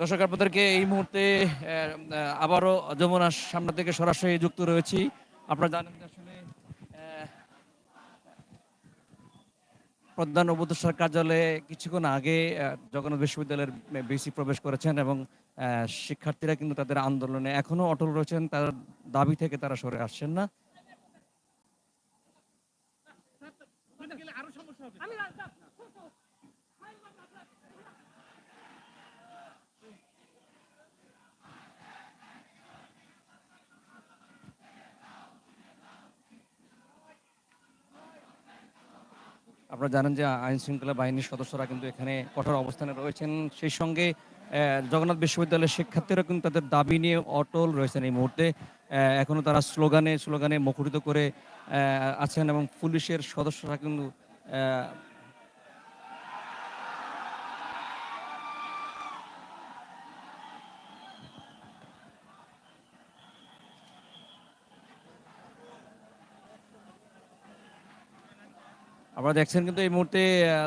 দর্শক, আপনাদেরকে এই মুহূর্তে আবারও যমুনার সামনে থেকে সরাসরি যুক্ত রয়েছি। আপনারা জানেন প্রধান উপদেষ্টার কার্যালয়ে কিছুক্ষণ আগে জগন্নাথ বিশ্ববিদ্যালয়ের বিসি প্রবেশ করেছেন এবং শিক্ষার্থীরা কিন্তু তাদের আন্দোলনে এখনও অটল রয়েছেন। তার দাবি থেকে তারা সরে আসছেন না। আপনারা জানেন যে আইন শৃঙ্খলা বাহিনীর সদস্যরা কিন্তু এখানে কঠোর অবস্থানে রয়েছেন। সেই সঙ্গে জগন্নাথ বিশ্ববিদ্যালয়ের শিক্ষার্থীরা কিন্তু তাদের দাবি নিয়ে অটল রয়েছেন এই মুহূর্তে। এখনও এখনও তারা স্লোগানে স্লোগানে মুখরিত করে আছেন এবং পুলিশের সদস্যরা কিন্তু আপনারা দেখছেন কিন্তু এই মুহূর্তে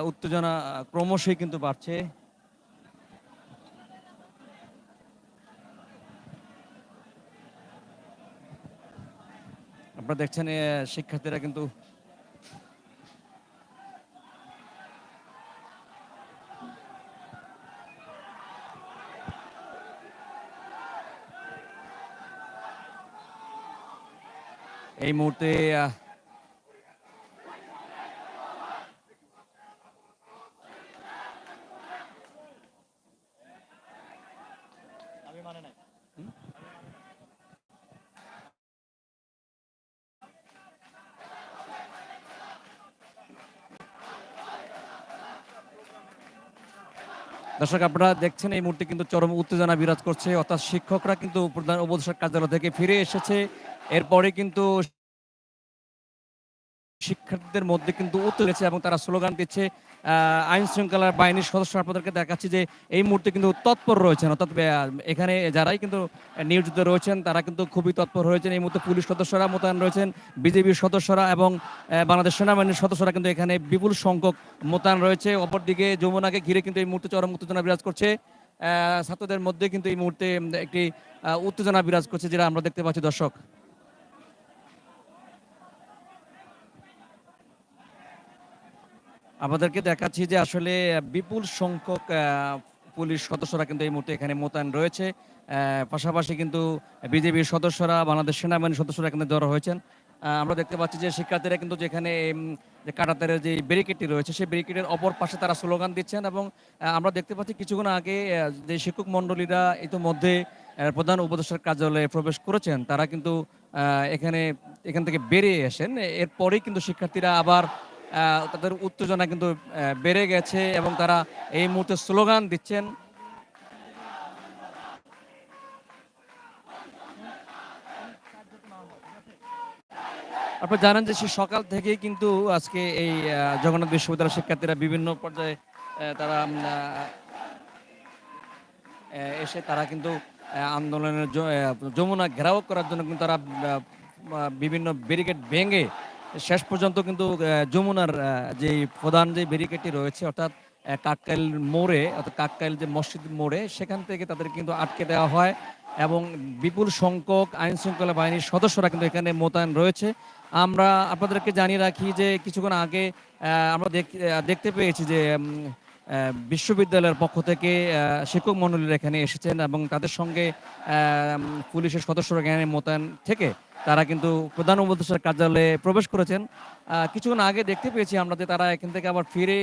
উত্তেজনা ক্রমশই কিন্তু বাড়ছে। আপনারা দেখছেন শিক্ষার্থীরা কিন্তু এই মুহূর্তে দর্শক, আপনারা দেখছেন এই মুহূর্তে কিন্তু চরম উত্তেজনা বিরাজ করছে। অর্থাৎ শিক্ষকরা কিন্তু প্রধান উপদেষ্টার কার্যালয় থেকে ফিরে এসেছে। এরপরে কিন্তু শিক্ষার্থীদের মধ্যে কিন্তু উত্তর উত্তেজেছে এবং তারা স্লোগান দিচ্ছে আইন শৃঙ্খলা বাহিনীর সদস্য আপনাদেরকে দেখাচ্ছি যে এই মুহূর্তে কিন্তু তৎপর রয়েছেন। অর্থাৎ এখানে যারাই কিন্তু নিয়োজিত রয়েছেন, তারা কিন্তু খুবই তৎপর রয়েছেন এই মুহূর্তে পুলিশ সদস্যরা মোতায়েন রয়েছেন, বিজেপির সদস্যরা এবং বাংলাদেশ সেনাবাহিনীর সদস্যরা কিন্তু এখানে বিপুল সংখ্যক মোতায়েন রয়েছে। অপরদিকে যমুনাকে ঘিরে কিন্তু এই মুহূর্তে চরম উত্তেজনা বিরাজ করছে। ছাত্রদের মধ্যে কিন্তু এই মুহূর্তে একটি উত্তেজনা বিরাজ করছে, যেটা আমরা দেখতে পাচ্ছি, দর্শক। আমাদেরকে দেখাচ্ছি যে আসলে বিপুল সংখ্যক পুলিশ সদস্যরা কিন্তু এই মুহূর্তে এখানে মোতায়েন রয়েছে। পাশাপাশি কিন্তু বিজেপির সদস্যরা, বাংলাদেশ সেনাবাহিনীর সদস্যরা এখানে জড়ো হয়েছেন। আমরা দেখতে পাচ্ছি যে শিক্ষার্থীরা কিন্তু যেখানে যে কাটাতারের যে ব্যারিকেডটি রয়েছে, সেই ব্যারিকেডের অপর পাশে তারা স্লোগান দিচ্ছেন এবং আমরা দেখতে পাচ্ছি কিছুক্ষণ আগে যে শিক্ষক মণ্ডলীরা ইতিমধ্যে প্রধান উপদেষ্টার কার্যালয়ে প্রবেশ করেছেন। তারা কিন্তু এখানে, এখান থেকে বেরিয়ে আসেন। এরপরেই কিন্তু শিক্ষার্থীরা আবার তাদের উত্তেজনা কিন্তু বেড়ে গেছে এবং তারা এই মুহূর্তে স্লোগান দিচ্ছেন। আপনারা জানেন যে সে সকাল থেকেই কিন্তু আজকে এই জগন্নাথ বিশ্ববিদ্যালয়ের শিক্ষার্থীরা বিভিন্ন পর্যায়ে তারা এসে তারা কিন্তু আন্দোলনের যমুনা ঘেরাও করার জন্য কিন্তু তারা বিভিন্ন ব্যারিকেড ভেঙে শেষ পর্যন্ত কিন্তু যমুনার যে প্রধান যে ব্যারিকেডটি রয়েছে, অর্থাৎ কাককাইল মোড়ে, অর্থাৎ কাককাইল যে মসজিদ মোড়ে, সেখান থেকে তাদের কিন্তু আটকে দেওয়া হয় এবং বিপুল সংখ্যক আইন শৃঙ্খলা বাহিনীর সদস্যরা কিন্তু এখানে মোতায়েন রয়েছে। আমরা আপনাদেরকে জানিয়ে রাখি যে কিছুক্ষণ আগে আমরা দেখতে পেয়েছি যে বিশ্ববিদ্যালয়ের পক্ষ থেকে শিক্ষক মণ্ডলীরা এখানে এসেছেন এবং তাদের সঙ্গে পুলিশের সদস্যরা এখানে মোতায়েন থেকে তারা কিন্তু প্রধান উপদেষ্টার কার্যালয়ে প্রবেশ করেছেন। কিছুক্ষণ আগে দেখতে পেয়েছি আমরা যে তারা এখান থেকে আবার ফিরে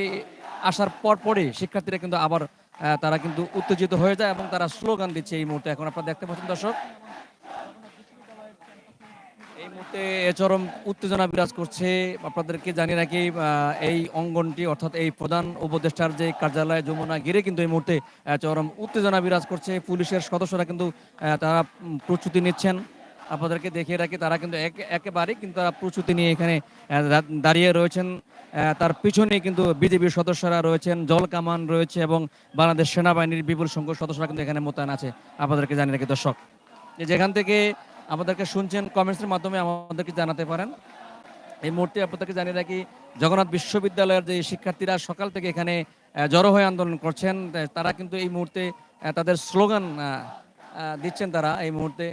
আসার পর পরে শিক্ষার্থীরা কিন্তু আবার তারা কিন্তু উত্তেজিত হয়ে যায় এবং তারা স্লোগান দিচ্ছে এই মুহূর্তে। এখন আপনারা দেখতে পাচ্ছেন দর্শক। মুহূর্তে চরম উত্তেজনা বিরাজ করছে। আপনাদেরকে জানিয়ে রাখি এই অঙ্গনটি অর্থাৎ এই প্রধান উপদেষ্টার যে কার্যালয় যমুনা ঘিরে কিন্তু এই মুহূর্তে চরম উত্তেজনা বিরাজ করছে। পুলিশের সদস্যরা কিন্তু তারা প্রস্তুতি নিচ্ছেন। আপনাদেরকে দেখিয়ে রাখি, তারা কিন্তু একে- একেবারেই কিন্তু তারা প্রস্তুতি নিয়ে এখানে দাঁড়িয়ে রয়েছেন। তার পিছনে কিন্তু বিজেপির সদস্যরা রয়েছেন, জল কামান রয়েছে এবং বাংলাদেশ সেনাবাহিনীর বিপুল সংখ্যক সদস্যরা কিন্তু এখানে মোতায়েন আছে। আপনাদেরকে জানিয়ে রাখি, দর্শক যেখান থেকে আমাদেরকে শুনছেন কমেন্টসের মাধ্যমে আমাদেরকে জানাতে পারেন। এই মুহূর্তে আপনাদেরকে জানিয়ে রাখি, জগন্নাথ বিশ্ববিদ্যালয়ের যে শিক্ষার্থীরা সকাল থেকে এখানে জড়ো হয়ে আন্দোলন করছেন, তারা কিন্তু এই মুহূর্তে তাদের স্লোগান দিচ্ছেন তারা এই মুহূর্তে।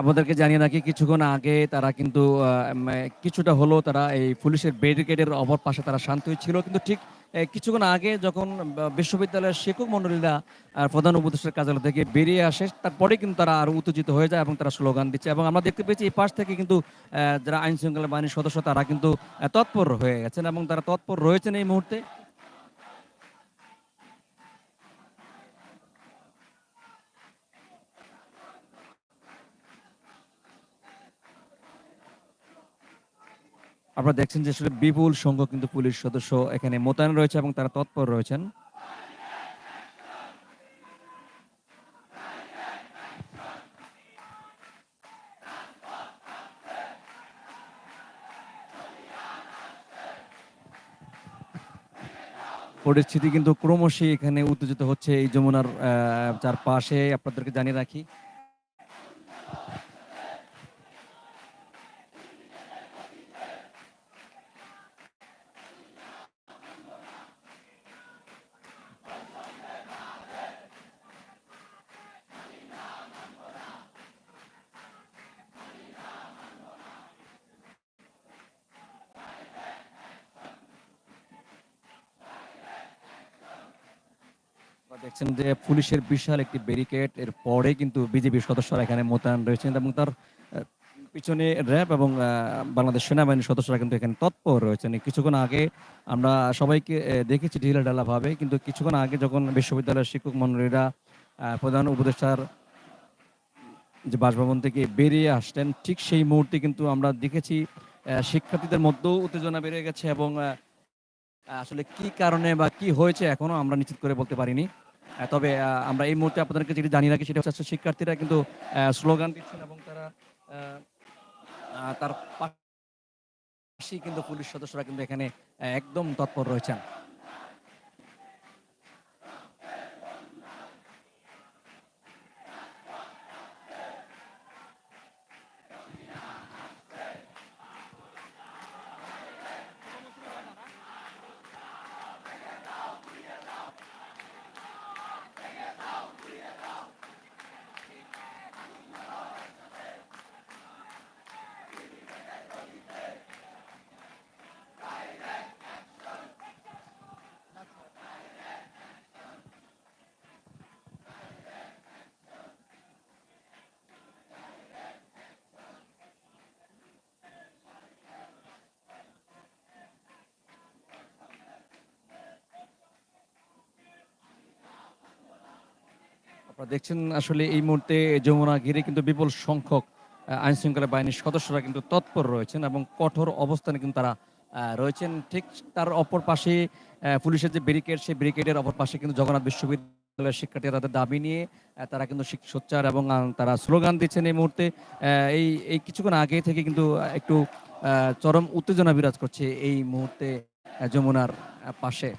আপনাদেরকে জানিয়ে রাখি, কিছুক্ষণ আগে তারা কিন্তু কিছুটা হলো তারা এই পুলিশের ব্যারিকেডের অপর পাশে তারা শান্ত ছিল। কিন্তু ঠিক কিছুক্ষণ আগে যখন বিশ্ববিদ্যালয়ের শিক্ষক মন্ডলীরা প্রধান উপদেষ্টার কার্যালয় থেকে বেরিয়ে আসে, তারপরে কিন্তু তারা আরও উত্তেজিত হয়ে যায় এবং তারা স্লোগান দিচ্ছে। এবং আমরা দেখতে পেয়েছি এই পাশ থেকে কিন্তু যারা আইন শৃঙ্খলা বাহিনীর সদস্য, তারা কিন্তু তৎপর হয়ে গেছেন এবং তারা তৎপর রয়েছেন এই মুহূর্তে। আপনারা দেখছেন যে আসলে বিপুল সংখ্যক কিন্তু পুলিশ সদস্য এখানে মোতায়েন রয়েছে এবং তারা তৎপর রয়েছেন। পরিস্থিতি কিন্তু ক্রমশই এখানে উত্তেজিত হচ্ছে এই যমুনার চারপাশে। আপনাদেরকে জানিয়ে রাখি আপনারা দেখছেন যে পুলিশের বিশাল একটি ব্যারিকেড এর পরে কিন্তু বিজেপি সদস্যরা এখানে মোতায়েন রয়েছেন এবং তার পিছনে র্যাব এবং বাংলাদেশ সেনাবাহিনীর সদস্যরা কিন্তু এখানে তৎপর রয়েছেন। কিছুক্ষণ আগে আমরা সবাইকে দেখেছি ঢিলা ঢালা ভাবে, কিন্তু কিছুক্ষণ আগে যখন বিশ্ববিদ্যালয়ের শিক্ষক মন্ডলীরা প্রধান উপদেষ্টার যে বাসভবন থেকে বেরিয়ে আসতেন ঠিক সেই মুহূর্তে কিন্তু আমরা দেখেছি শিক্ষার্থীদের মধ্যেও উত্তেজনা বেড়ে গেছে এবং আসলে কি কারণে বা কি হয়েছে এখনও আমরা নিশ্চিত করে বলতে পারিনি। তবে আমরা এই মুহূর্তে আপনাদেরকে যেটি জানিয়ে রাখি সেটা হচ্ছে শিক্ষার্থীরা কিন্তু স্লোগান দিচ্ছেন এবং তারা তার কিন্তু পুলিশ সদস্যরা কিন্তু এখানে একদম তৎপর রয়েছেন। আপনারা দেখছেন আসলে এই মুহূর্তে যমুনা ঘিরে কিন্তু বিপুল সংখ্যক আইন শৃঙ্খলা বাহিনীর সদস্যরা কিন্তু তৎপর রয়েছেন এবং কঠোর অবস্থানে কিন্তু তারা রয়েছেন। ঠিক তার অপর পাশে পুলিশের যে ব্যারিকেড, সেই ব্যারিকেডের অপর পাশে কিন্তু জগন্নাথ বিশ্ববিদ্যালয়ের শিক্ষার্থীরা তাদের দাবি নিয়ে তারা কিন্তু সোচ্চার এবং তারা স্লোগান দিচ্ছেন এই মুহূর্তে। এই এই কিছুক্ষণ আগে থেকে কিন্তু একটু চরম উত্তেজনা বিরাজ করছে এই মুহূর্তে যমুনার পাশে।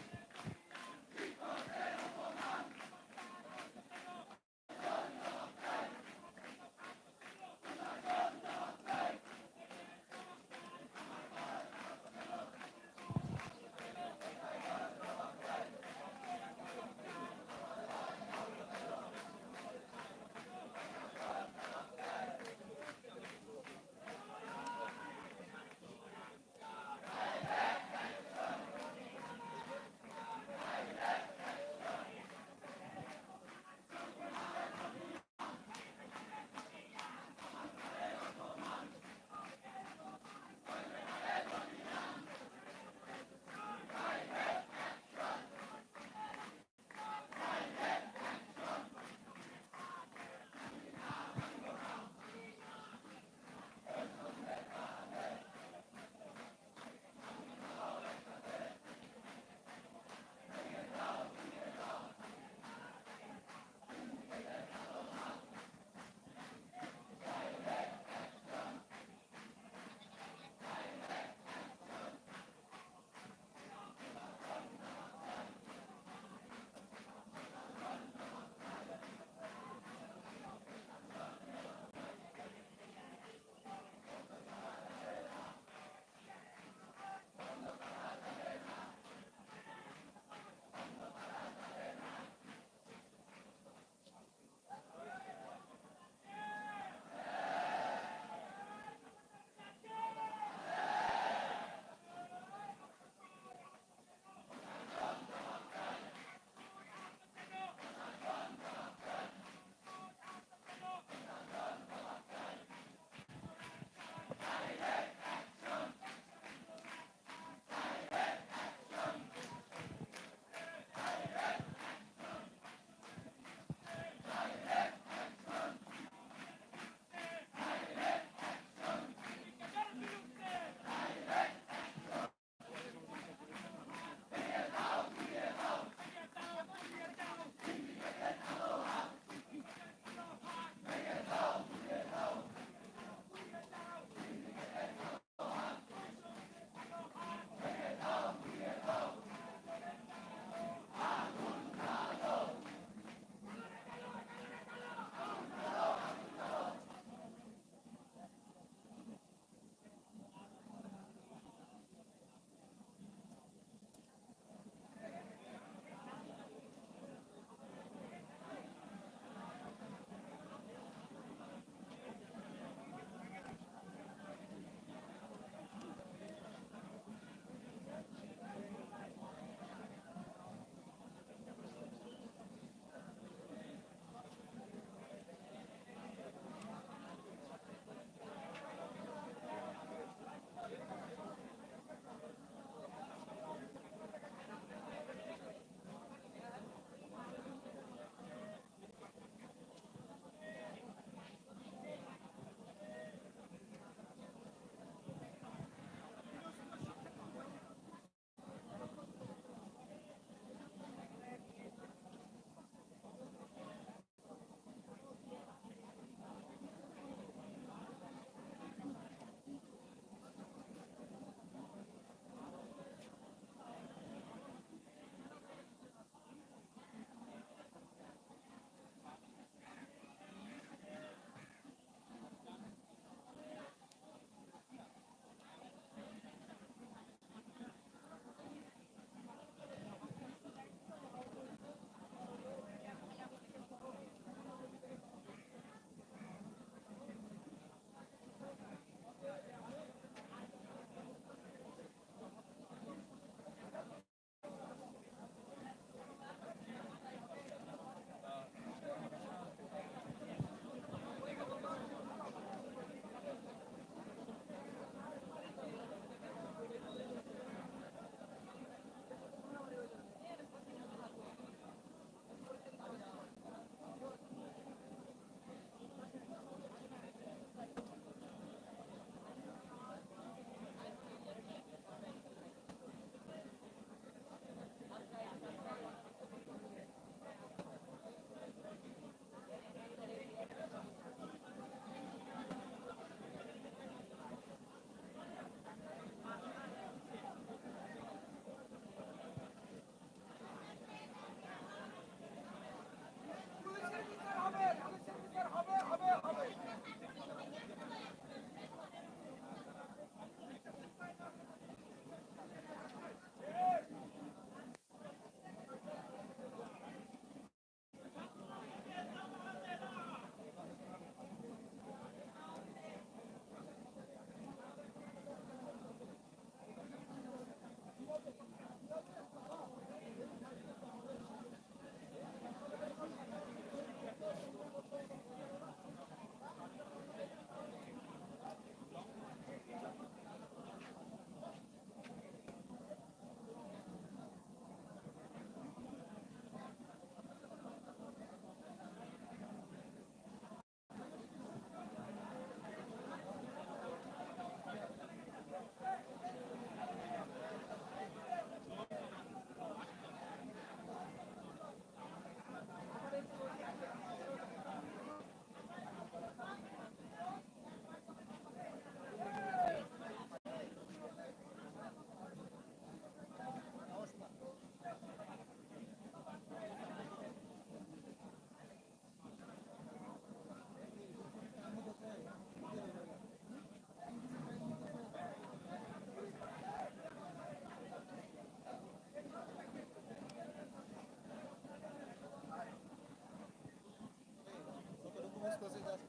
Gracias.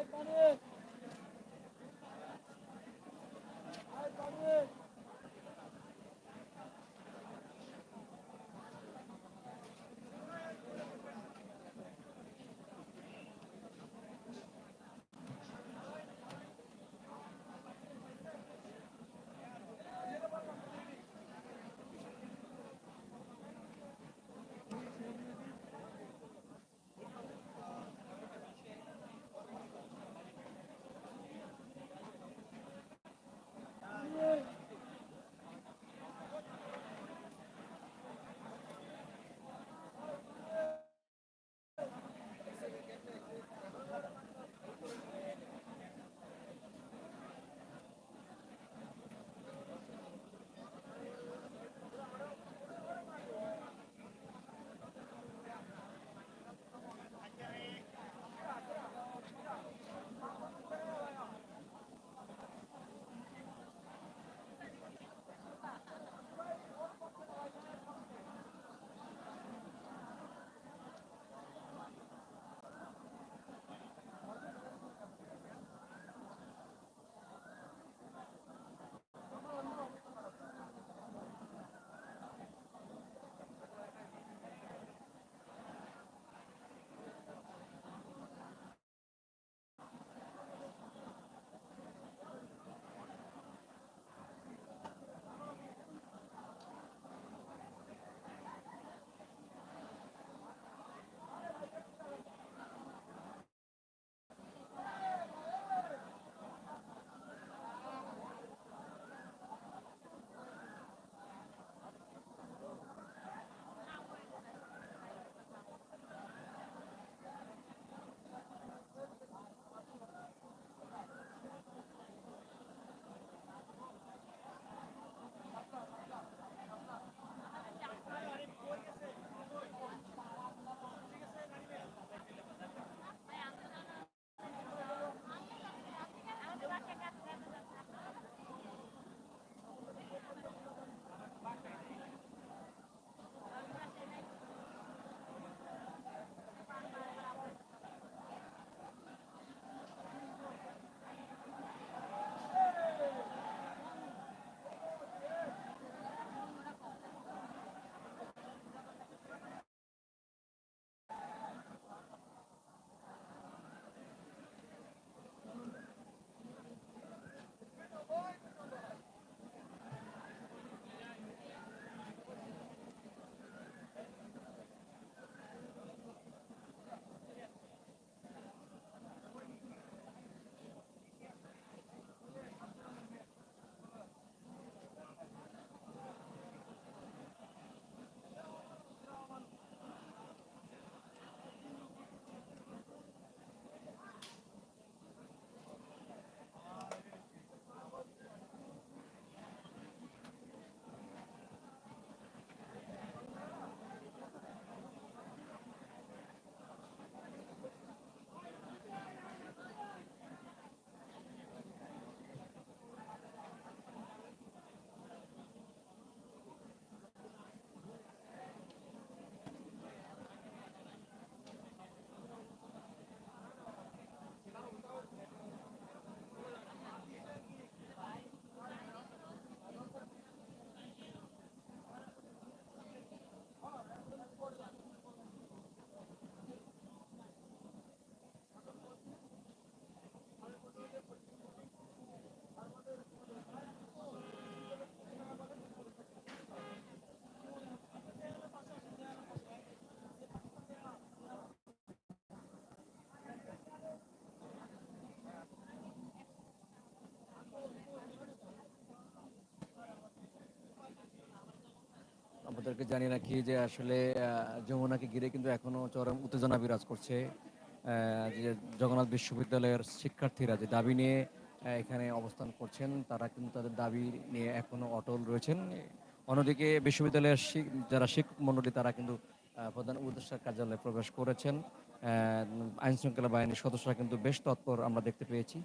Allez, allez আপনাদেরকে জানি রাখি যে আসলে যমুনাকে ঘিরে কিন্তু এখনও চরম উত্তেজনা বিরাজ করছে। যে জগন্নাথ বিশ্ববিদ্যালয়ের শিক্ষার্থীরা যে দাবি নিয়ে এখানে অবস্থান করছেন, তারা কিন্তু তাদের দাবি নিয়ে এখনও অটল রয়েছেন। অন্যদিকে বিশ্ববিদ্যালয়ের যারা শিক্ষক মণ্ডলী, তারা কিন্তু প্রধান উপদেষ্টার কার্যালয়ে প্রবেশ করেছেন। আইন শৃঙ্খলা বাহিনীর সদস্যরা কিন্তু বেশ তৎপর আমরা দেখতে পেয়েছি।